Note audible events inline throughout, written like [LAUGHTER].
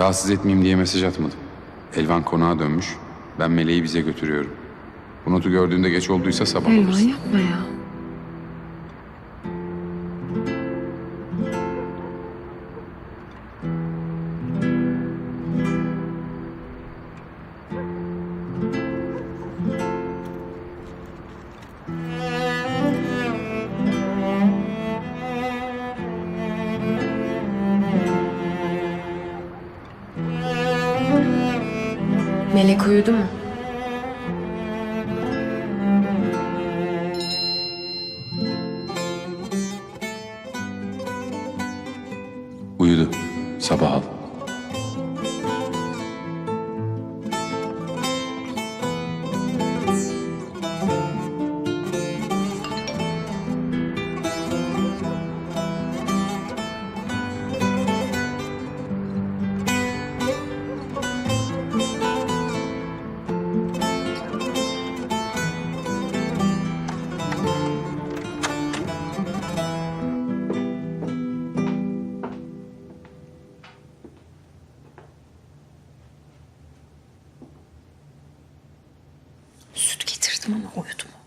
Rahatsız etmeyeyim diye mesaj atmadım. Elvan konağa dönmüş. Ben Meleği bize götürüyorum. Bu notu gördüğünde geç olduysa sabah Elvan alırsın. yapma ya. Melek uyudu mu? Getirdim ama uyudu mu?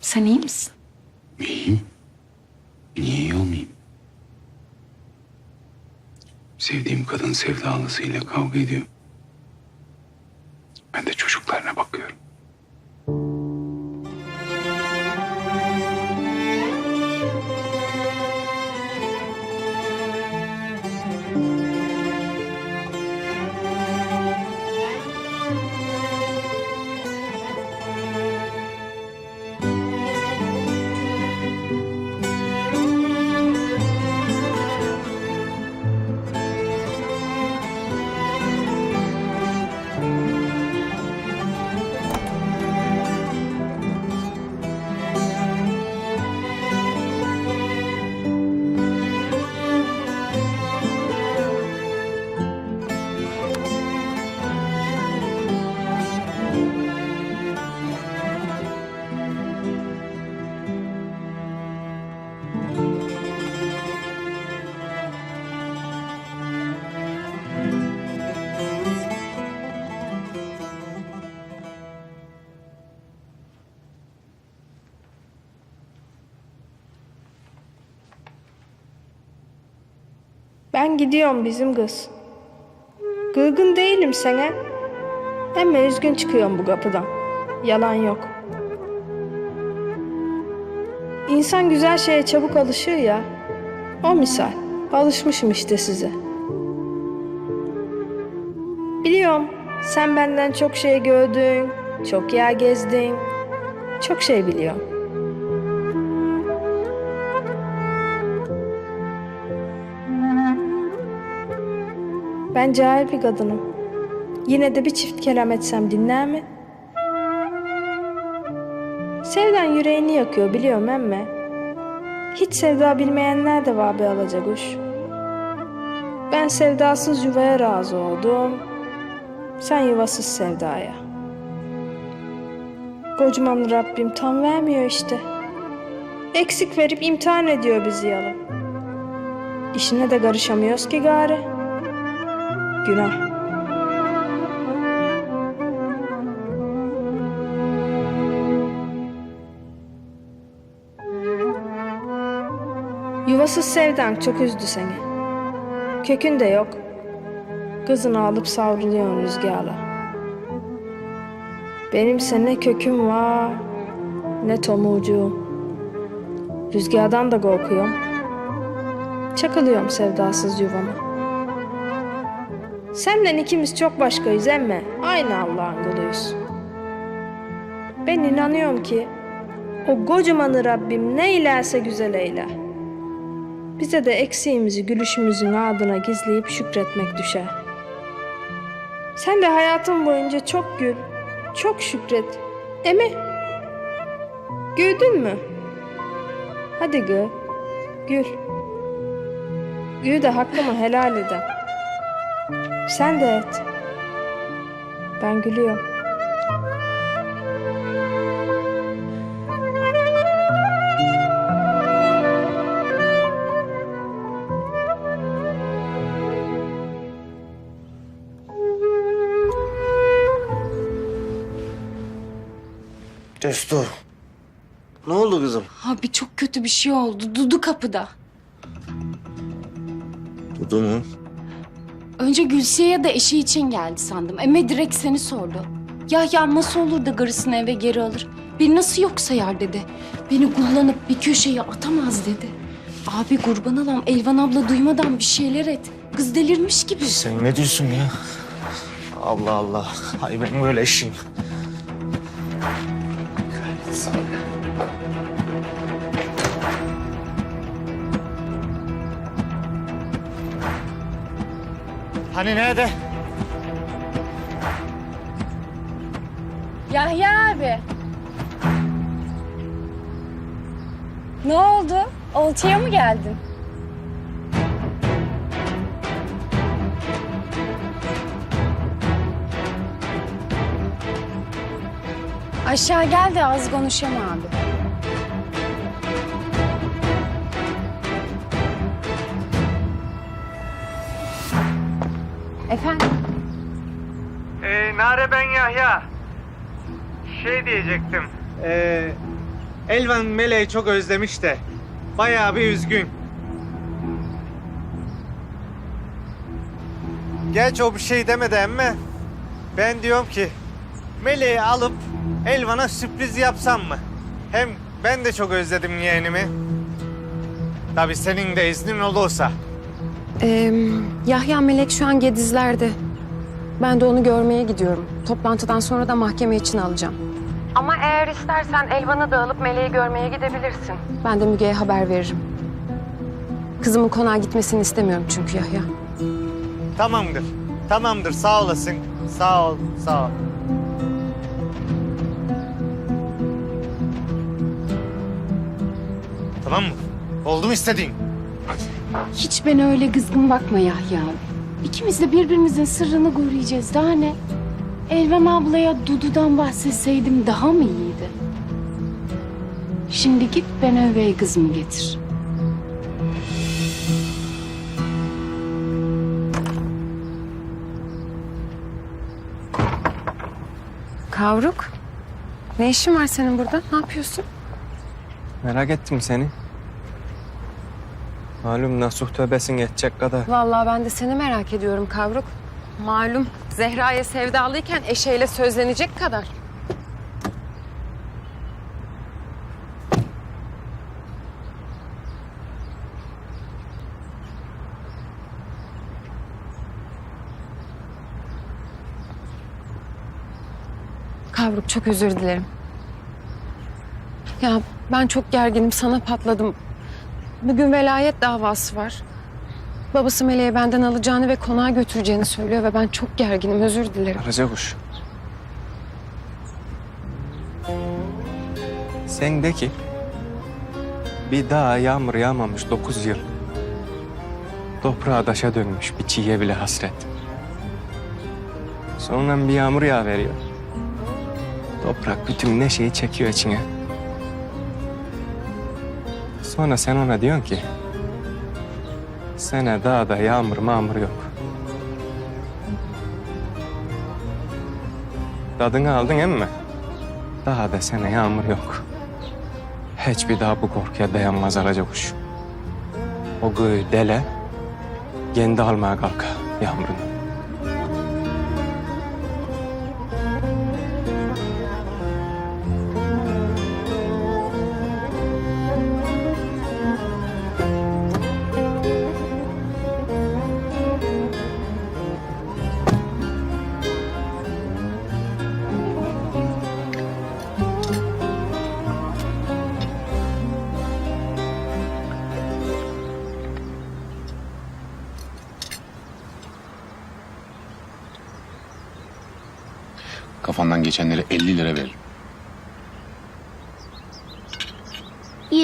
Sen iyi misin? İyiyim. Niye iyi olmayayım? Sevdiğim kadın sevdalısıyla kavga ediyor. Ben gidiyorum bizim kız. Gırgın değilim sana. Ama üzgün çıkıyorum bu kapıdan. Yalan yok. İnsan güzel şeye çabuk alışır ya. O misal. Alışmışım işte size. Biliyorum sen benden çok şey gördün, çok yer gezdin. Çok şey biliyorum. Ben cahil bir kadınım. Yine de bir çift kelam etsem dinler mi? Sevdan yüreğini yakıyor biliyorum emme. Hiç sevda bilmeyenler de var be alacakuş. Ben sevdasız yuvaya razı oldum. Sen yuvasız sevdaya. Kocaman Rabbim tam vermiyor işte. Eksik verip imtihan ediyor bizi yalan. İşine de karışamıyoruz ki gari. Günah. Yuvasız sevdan çok üzdü seni. Kökün de yok. Kızını alıp savruluyorsun rüzgarla. Benimse ne köküm var ne tomucuğum. Rüzgardan da korkuyorum. Çakılıyorum sevdasız yuvama. Senden ikimiz çok başkayız emme. Aynı Allah'ın kuluyuz. Ben inanıyorum ki o kocamanı Rabbim ne ilerse güzel eyler. Bize de eksiğimizi gülüşümüzün ardına gizleyip şükretmek düşer. Sen de hayatın boyunca çok gül, çok şükret. Emi, güldün mü? Hadi gül, gül. Gül de hakkımı helal edem. Sen de et. Ben gülüyorum. Destur. Ne oldu kızım? Abi çok kötü bir şey oldu. Dudu kapıda. Dudu mu? Önce Gülsiye'ye de eşi için geldi sandım. Eme direkt seni sordu. Ya ya nasıl olur da karısını eve geri alır? Bir nasıl yok sayar dedi. Beni kullanıp bir köşeye atamaz dedi. Abi kurban olam Elvan abla duymadan bir şeyler et. Kız delirmiş gibi. Sen ne diyorsun ya? Allah Allah. Hay ben böyle eşim. Hani nerede? Yahya abi. Ne oldu? Oltuya mı geldin? Aşağı gel de az konuşalım abi. Yahya. Şey diyecektim. Ee, Elvan Meleği çok özlemiş de. Bayağı bir üzgün. Geç o bir şey demedi emme. Ben diyorum ki Meleği alıp Elvan'a sürpriz yapsam mı? Hem ben de çok özledim yeğenimi. Tabii senin de iznin olursa. Ee, Yahya Melek şu an Gedizler'de. Ben de onu görmeye gidiyorum. Toplantıdan sonra da mahkeme için alacağım. Ama eğer istersen Elvan'ı da alıp Melek'i görmeye gidebilirsin. Ben de Müge'ye haber veririm. Kızımın konağa gitmesini istemiyorum çünkü Yahya. Tamamdır. Tamamdır. Sağ olasın. Sağ ol. Sağ ol. Tamam mı? Oldu mu istediğin? Hiç bana öyle kızgın bakma Yahya. İkimiz de birbirimizin sırrını koruyacağız. Daha ne? Elvan ablaya Dudu'dan bahsetseydim daha mı iyiydi? Şimdi git ben övey kızımı getir. Kavruk, ne işin var senin burada? Ne yapıyorsun? Merak ettim seni. Malum nasuh tövbesin geçecek kadar. Vallahi ben de seni merak ediyorum Kavruk. Malum Zehra'ya sevdalıyken eşeğiyle sözlenecek kadar. Kavruk çok özür dilerim. Ya ben çok gerginim sana patladım. Bugün velayet davası var. Babası Meleğe benden alacağını ve konağa götüreceğini söylüyor ve ben çok gerginim özür dilerim. Karaca kuş. Sen de ki bir daha yağmur yağmamış dokuz yıl. Toprağa taşa dönmüş bir çiğye bile hasret. Sonra bir yağmur yağ veriyor. Toprak bütün neşeyi çekiyor içine. Sonra sen ona diyorsun ki sene dağda yağmur mağmur yok. Tadını aldın emmi. Daha da sene yağmur yok. Hiçbir daha bu korkuya dayanmaz alaca kuş. O göğü dele, kendi almaya kalka yağmurunu.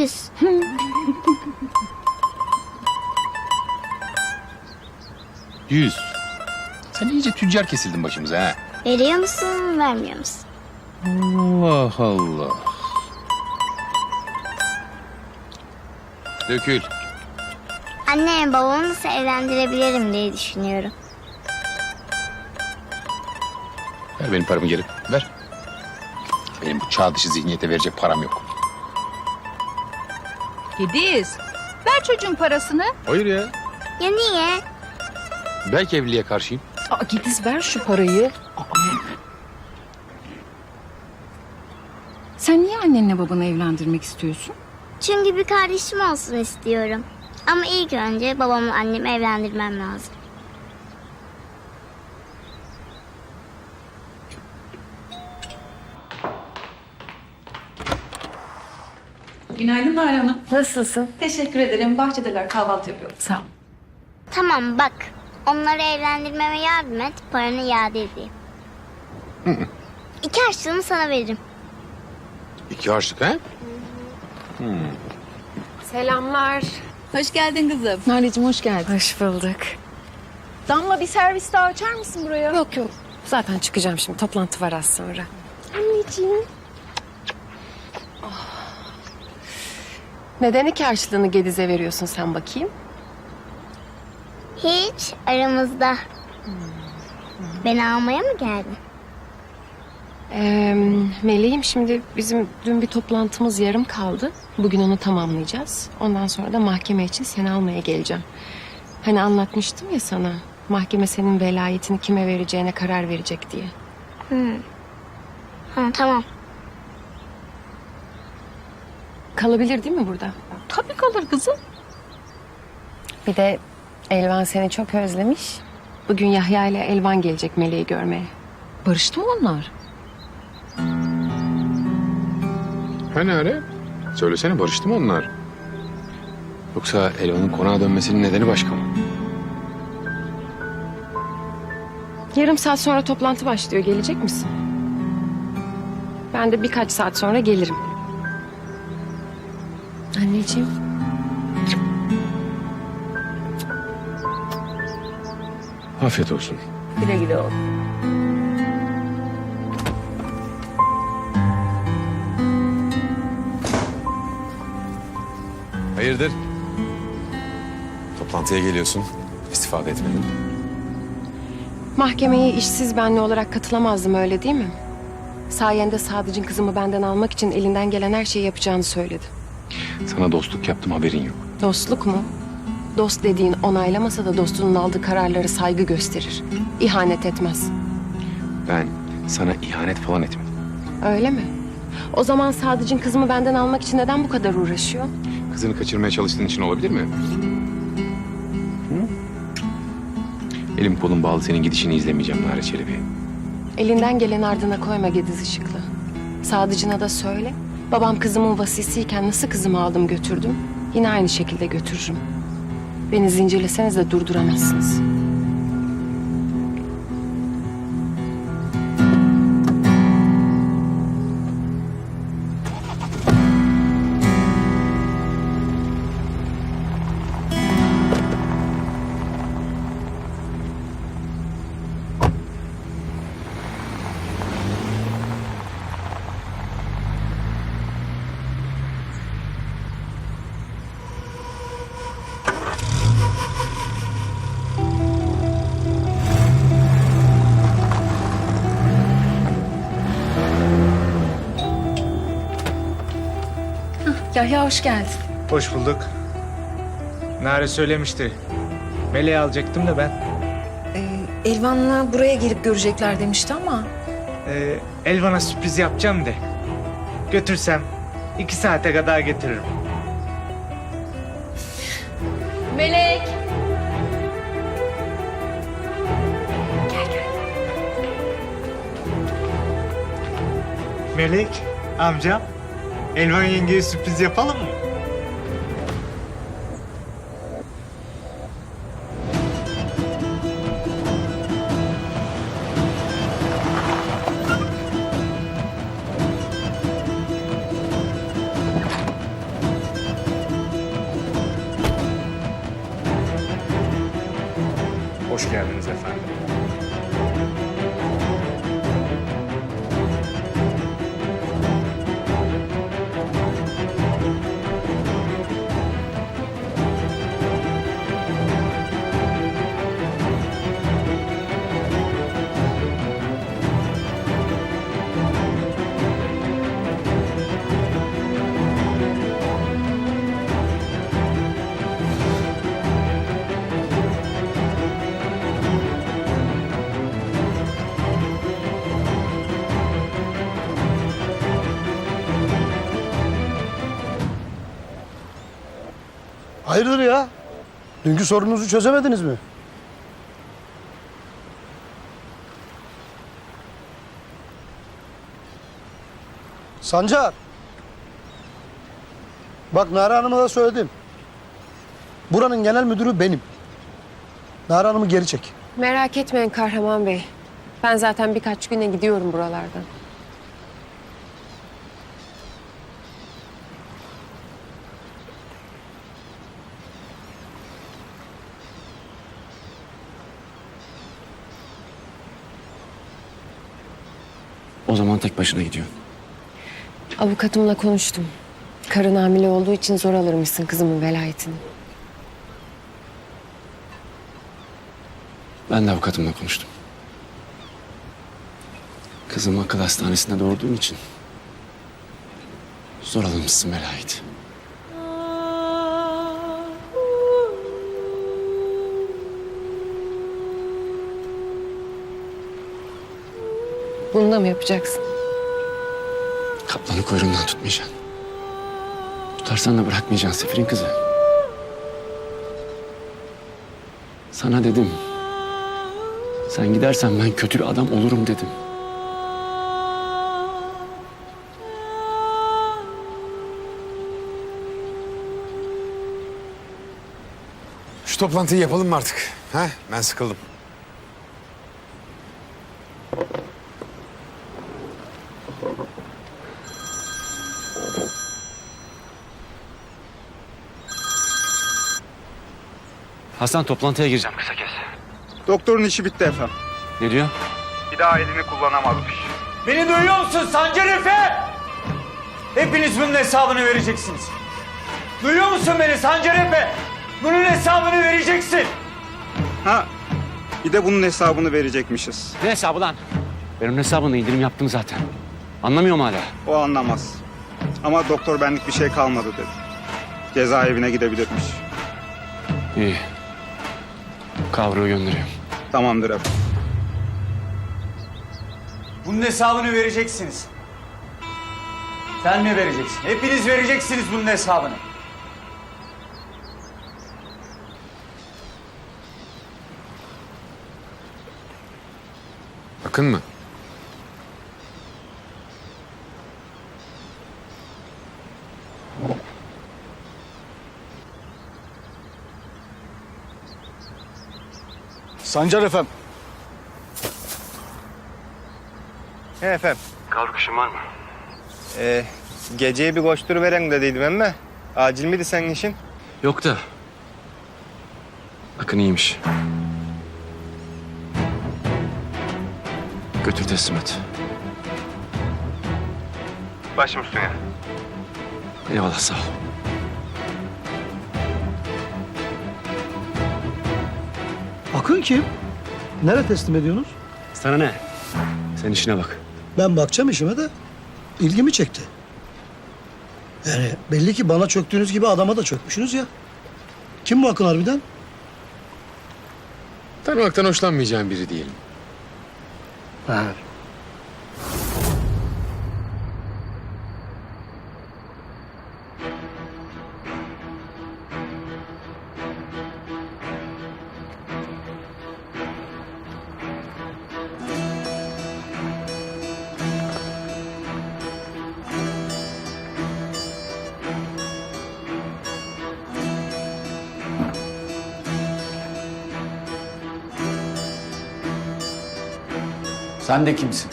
Yüz. [LAUGHS] Yüz. Sen iyice tüccar kesildin başımıza ha. Veriyor musun, vermiyor musun? Allah Allah. Dökül. Anne babamı nasıl evlendirebilirim diye düşünüyorum. Ver benim paramı geri. Ver. Benim bu çağ dışı zihniyete verecek param yok. Gediz. Ver çocuğun parasını. Hayır ya. Ya niye? Belki evliliğe karşıyım. Aa, Gediz ver şu parayı. Sen niye annenle babanı evlendirmek istiyorsun? Çünkü bir kardeşim olsun istiyorum. Ama ilk önce babamla annemi evlendirmem lazım. Günaydın Nalan Hanım. Nasılsın? Teşekkür ederim. Bahçedeler kahvaltı yapıyor. Sağ ol. Tamam bak. Onları evlendirmeme yardım et, paranı iade edeyim. İki harçlığını sana veririm. İki harçlık ha? Selamlar. Hoş geldin kızım. Nalecim hoş geldin. Hoş bulduk. Damla bir servis daha açar mısın buraya? Yok yok. Zaten çıkacağım şimdi. Toplantı var az sonra. Anneciğim. Neden iki harçlığını Gediz'e veriyorsun sen bakayım? Hiç aramızda. Beni almaya mı geldin? Ee, Meleğim şimdi bizim dün bir toplantımız yarım kaldı. Bugün onu tamamlayacağız. Ondan sonra da mahkeme için seni almaya geleceğim. Hani anlatmıştım ya sana. Mahkeme senin velayetini kime vereceğine karar verecek diye. Ha, tamam. Kalabilir değil mi burada? Tabii kalır kızım. Bir de Elvan seni çok özlemiş. Bugün Yahya ile Elvan gelecek Meleği görmeye. Barıştı mı onlar? Hani öyle? Söylesene barıştı mı onlar? Yoksa Elvan'ın konağa dönmesinin nedeni başka mı? Yarım saat sonra toplantı başlıyor. Gelecek misin? Ben de birkaç saat sonra gelirim. Anneciğim. Afiyet olsun. Güle güle oğlum. Hayırdır? Toplantıya geliyorsun. İstifade etmedin. Mahkemeye işsiz benli olarak katılamazdım öyle değil mi? Sayende Sadıcın kızımı benden almak için elinden gelen her şeyi yapacağını söyledi. Sana dostluk yaptım haberin yok. Dostluk mu? Dost dediğin onaylamasa da dostunun aldığı kararları saygı gösterir. İhanet etmez. Ben sana ihanet falan etmedim. Öyle mi? O zaman Sadıcın kızımı benden almak için neden bu kadar uğraşıyor? Kızını kaçırmaya çalıştığın için olabilir mi? Hı? Elim kolum bağlı senin gidişini izlemeyeceğim Nare Çelebi. Elinden gelen ardına koyma Gediz Işıklı. Sadıcına da söyle. Babam kızımın vasisiyken nasıl kızımı aldım götürdüm. Yine aynı şekilde götürürüm. Beni zincirleseniz de durduramazsınız. Yahya hoş geldin. Hoş bulduk. Nare söylemişti. Meleği alacaktım da ben. Elvan'la buraya gelip görecekler demişti ama. Ee, Elvan'a sürpriz yapacağım de. Götürsem iki saate kadar getiririm. Melek. Melek, amcam. Elvan yengeye sürpriz yapalım mı? Hoş geldiniz efendim. Hayırdır ya? Dünkü sorununuzu çözemediniz mi? Sancar. Bak Nara Hanım'a da söyledim. Buranın genel müdürü benim. Nara Hanım'ı geri çek. Merak etmeyin Kahraman Bey. Ben zaten birkaç güne gidiyorum buralardan. Tek başına gidiyor. Avukatımla konuştum. Karın hamile olduğu için zor alırmışsın kızımın velayetini. Ben de avukatımla konuştum. Kızımı akıl hastanesinde doğurduğum için zor alınmışsın velayet. Bunu da mı yapacaksın? Kaplanı kuyruğundan tutmayacaksın. Tutarsan da bırakmayacaksın Sefir'in kızı. Sana dedim. Sen gidersen ben kötü bir adam olurum dedim. Şu toplantıyı yapalım mı artık? Ha? Ben sıkıldım. Hasan toplantıya gireceğim kısa kes. Doktorun işi bitti efendim. Ne diyor? Bir daha elini kullanamazmış. Beni duyuyor musun Sancar Efe? Hepiniz bunun hesabını vereceksiniz. Duyuyor musun beni Sancar Efe? Bunun hesabını vereceksin. Ha, bir de bunun hesabını verecekmişiz. Ne hesabı lan? Ben onun hesabında indirim yaptım zaten. Anlamıyor mu hala? O anlamaz. Ama doktor benlik bir şey kalmadı dedi. Cezaevine gidebilirmiş. İyi. Kavruğu gönderiyorum. Tamamdır efendim. Bunun hesabını vereceksiniz. Sen mi vereceksin? Hepiniz vereceksiniz bunun hesabını. Akın mı? Sancar efendim. He efendim. Kavruk işin var mı? Ee, geceye bir koştur veren dediydim emme. Acil miydi senin işin? Yok da. Akın iyiymiş. Götür teslim et. Başım üstüne. Eyvallah sağ ol. Akın kim? Nereye teslim ediyorsunuz? Sana ne? Sen işine bak. Ben bakacağım işime de ilgimi çekti. Yani belli ki bana çöktüğünüz gibi adama da çökmüşsünüz ya. Kim bu Akın harbiden? Tanımaktan hoşlanmayacağım biri diyelim. Ha. Sen de kimsin?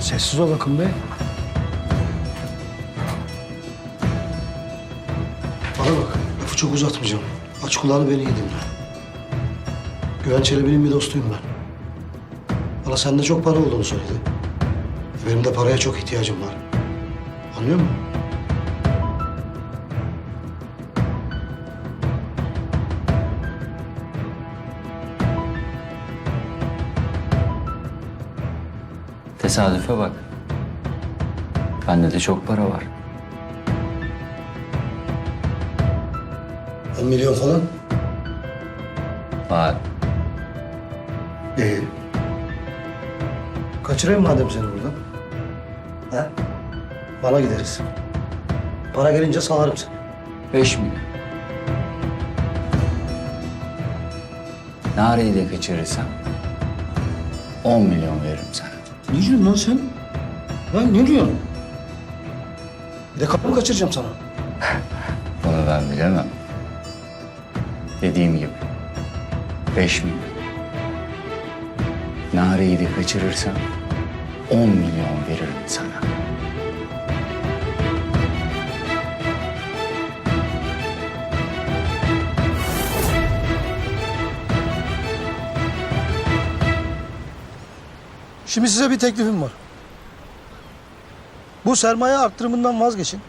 Sessiz ol Akın Bey. çok uzatmayacağım. Aç kulağını beni iyi dinle. Güven Çelebi'nin bir dostuyum ben. Bana sende çok para olduğunu söyledi. Benim de paraya çok ihtiyacım var. Anlıyor musun? Tesadüfe bak. Bende de çok para var. 10 milyon falan. Var. İyi. Kaçırayım madem seni buradan. He? Bana gideriz. Para gelince salarım seni. Beş milyon. Nareyi de kaçırırsam 10 milyon veririm sana. Ne diyorsun lan sen? Lan ne diyorsun? Bir de kapımı kaçıracağım sana. Bunu ben bilemem. Dediğim gibi. Beş milyon. Nareyi de kaçırırsam 10 milyon veririm sana. Şimdi size bir teklifim var. Bu sermaye arttırımından vazgeçin.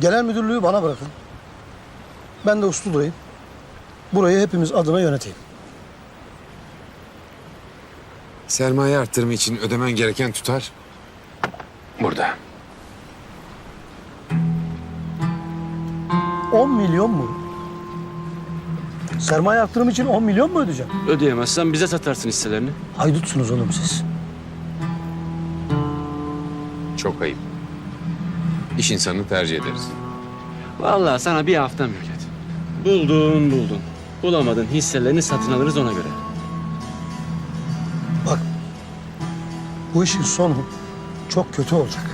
Genel müdürlüğü bana bırakın. Ben de uslu durayım. Burayı hepimiz adına yöneteyim. Sermaye arttırımı için ödemen gereken tutar burada. 10 milyon mu? Sermaye arttırımı için 10 milyon mu ödeyeceğim? Ödeyemezsen bize satarsın hisselerini. Haydutsunuz oğlum siz. Çok ayıp. İş insanını tercih ederiz. Vallahi sana bir hafta mühlet. Buldun buldun. Bulamadın hisselerini satın alırız ona göre. Bak. Bu işin sonu çok kötü olacak.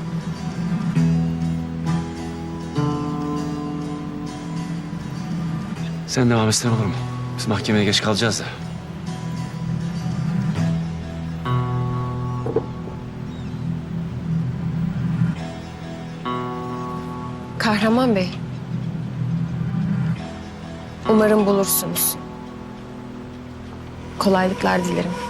Sen devam etsen olur mu? Biz mahkemeye geç kalacağız da. Kahraman Bey. Umarım bulursunuz. Kolaylıklar dilerim.